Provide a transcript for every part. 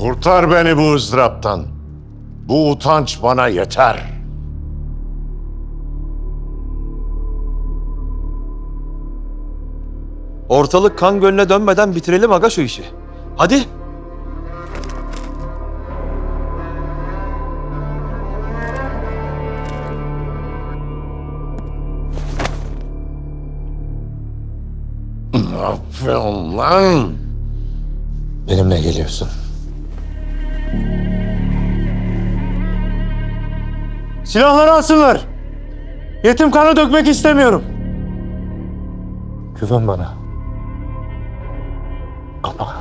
Kurtar beni bu ızdıraptan. Bu utanç bana yeter. Ortalık kan gölüne dönmeden bitirelim aga şu işi. Hadi. Ne yapıyorsun lan? Benimle geliyorsun. Silahları alsınlar. Yetim kanı dökmek istemiyorum. Güven bana. Kapa.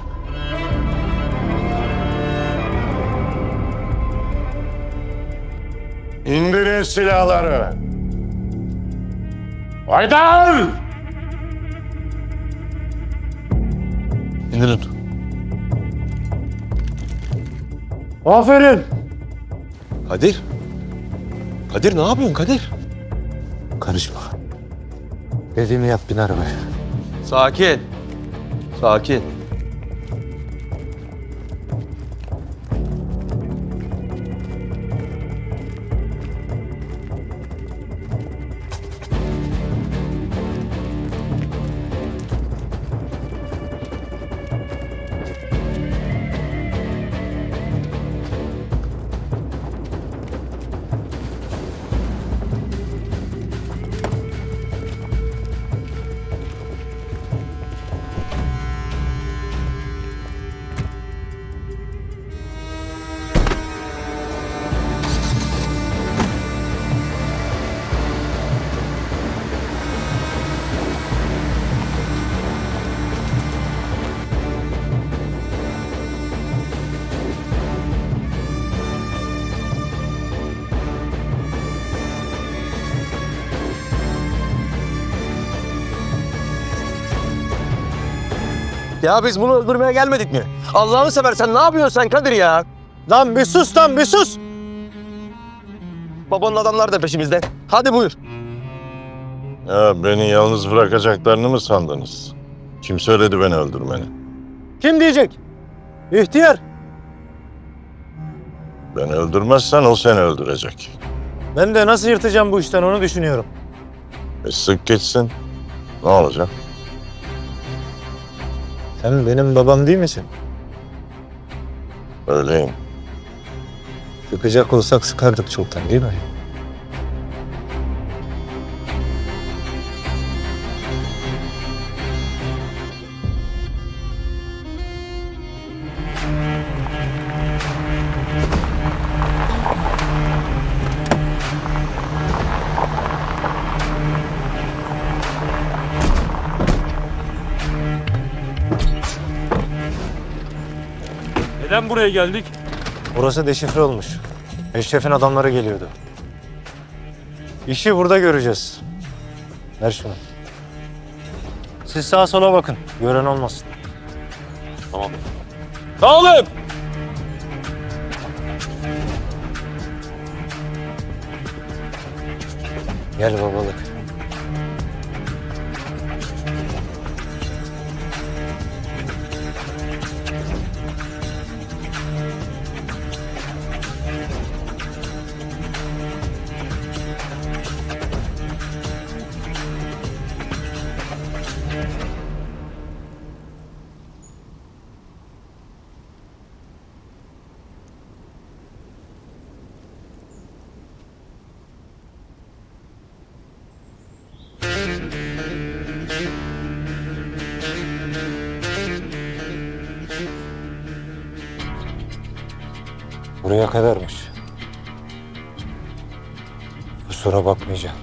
İndirin silahları. Haydar! İndirin. Aferin. Kadir. Kadir ne yapıyorsun Kadir? Karışma. Dediğimi yap bin arabaya. Sakin. Sakin. Ya biz bunu öldürmeye gelmedik mi? Allah'ını seversen ne yapıyorsun sen Kadir ya? Lan bir sus lan bir sus. Babanın adamları da peşimizde. Hadi buyur. Ya beni yalnız bırakacaklarını mı sandınız? Kim söyledi beni öldürmeni? Kim diyecek? İhtiyar. Beni öldürmezsen o seni öldürecek. Ben de nasıl yırtacağım bu işten onu düşünüyorum. E sık gitsin. Ne olacak? Sen benim babam değil misin? Öyleyim. Sıkacak olsak sıkardık çoktan değil mi? Neden buraya geldik? Burası deşifre olmuş. Eşref'in adamları geliyordu. İşi burada göreceğiz. Ver şunu. Siz sağa sola bakın. Gören olmasın. Dağılın! Gel babalık. Buraya kadarmış. Kusura bakmayacağım.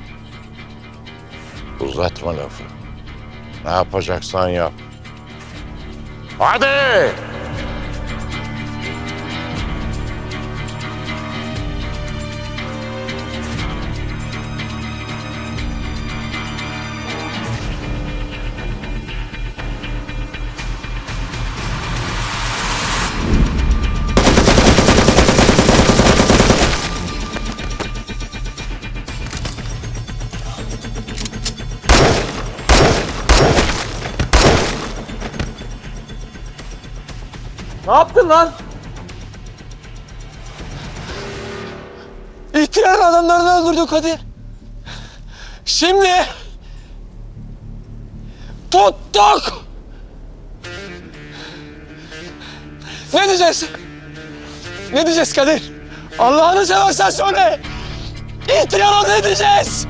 Uzatma lafı. Ne yapacaksan yap. Hadi! Ne yaptın lan? İhtiyar adamlarını öldürdük Kadir. Şimdi tuttuk. Ne diyeceğiz? Ne diyeceğiz Kadir? Allah'ını seversen söyle. İhtiyara ne diyeceğiz?